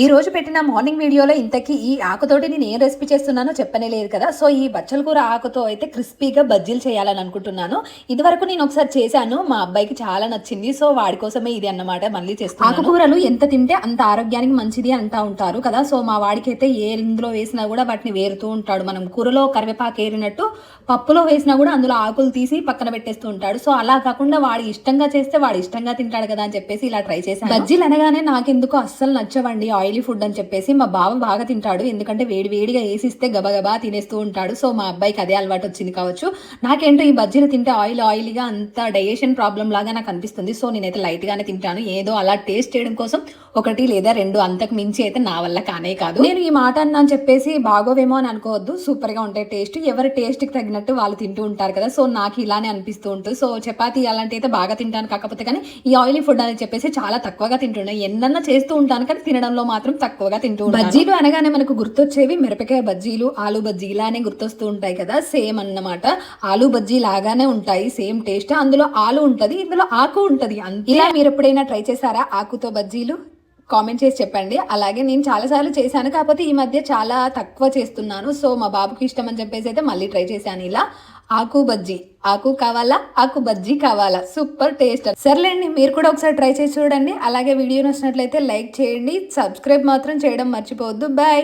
ఈ రోజు పెట్టిన మార్నింగ్ వీడియోలో ఇంతకీ ఈ ఆకుతోటి నేను ఏం రెసిపీ చేస్తున్నానో చెప్పనే లేదు కదా. సో ఈ బచ్చల కూర ఆకుతో అయితే క్రిస్పీగా బజ్జీలు చేయాలని అనుకుంటున్నాను. ఇదివరకు నేను ఒకసారి చేశాను. మా అబ్బాయికి చాలా నచ్చింది. సో వాడి కోసమే ఇది అన్నమాట మళ్ళీ చేస్తాను ఆకుకూరలు ఎంత తింటే అంత ఆరోగ్యానికి మంచిది అంటా ఉంటారు కదా. సో మా వాడికి అయితే ఏ ఇందులో వేసినా కూడా వాటిని వేరుతూ ఉంటాడు. మనం కూరలో కరివేపాకు ఏరినట్టు పప్పులో వేసినా కూడా అందులో ఆకులు తీసి పక్కన పెట్టేస్తూ ఉంటాడు. సో అలా కాకుండా వాడు ఇష్టంగా చేస్తే వాడు ఇష్టంగా తింటాడు కదా అని చెప్పేసి ఇలా ట్రై చేశాను. బజ్జీలు అనగానే నాకెందుకు అస్సలు నచ్చవండి. ఆయిలీ ఫుడ్ అని చెప్పేసి మా బావ బాగా తింటాడు. ఎందుకంటే వేడి వేడిగా వేసిస్తే గబగబా తినేస్తూ ఉంటాడు. సో మా అబ్బాయికి అదే అలవాటు వచ్చింది కావచ్చు. నాకేంటో ఈ బజ్జీలు తింటే ఆయిల్ ఆయిల్గా అంత డైజెషన్ ప్రాబ్లం లాగా నాకు అనిపిస్తుంది. సో నేనైతే లైట్ గానే తింటాను. ఏదో అలా టేస్ట్ చేయడం కోసం ఒకటి లేదా రెండు అంతకు మించి అయితే నా వల్ల కానే కాదు. నేను ఈ మాట అన్నాను చెప్పేసి బాగోవేమో అని అనుకోవద్దు. సూపర్గా ఉంటాయి టేస్ట్ ఎవరి టేస్ట్కి తగినట్టు వాళ్ళు తింటూ ఉంటారు కదా. సో నాకు ఇలానే అనిపిస్తూ ఉంటుంది. సో చపాతి అలాంటి అయితే బాగా తింటాను. కాకపోతే కానీ ఈ ఆయిలీ ఫుడ్ అని చెప్పేసి చాలా తక్కువగా తింటున్నాను ఎన్నన్నా చేస్తూ ఉంటాను కానీ తినడంలో మాత్రం తక్కువగా తింటూ బజ్జీలు అనగానే మనకు గుర్తొచ్చేవి మిరపకాయ బజ్జీలు ఆలు బజ్జీ ఇలానే గుర్తొస్తూ ఉంటాయి కదా సేమ్ అన్నమాట. ఆలు బజ్జీ లాగానే ఉంటాయి సేమ్ టేస్ట్. అందులో ఆలు ఉంటది ఇందులో ఆకు ఉంటది. అంతే. ఇలా మీరు ఎప్పుడైనా ట్రై చేశారా ఆకుతో బజ్జీలు? కామెంట్ చేసి చెప్పండి. అలాగే నేను చాలాసార్లు చేశాను. కాకపోతే ఈ మధ్య చాలా తక్కువ చేస్తున్నాను. సో మా బాబుకి ఇష్టం అని చెప్పేసి అయితే మళ్ళీ ట్రై చేశాను ఇలా. ఆకు బజ్జీ. ఆకు కావాలా? ఆకు బజ్జీ కావాలా? సూపర్ టేస్ట్ సర్లేండి మీరు కూడా ఒకసారి ట్రై చేసి చూడండి. అలాగే వీడియో నచ్చినట్లయితే లైక్ చేయండి. సబ్స్క్రైబ్ మాత్రం చేయడం మర్చిపోవద్దు. బాయ్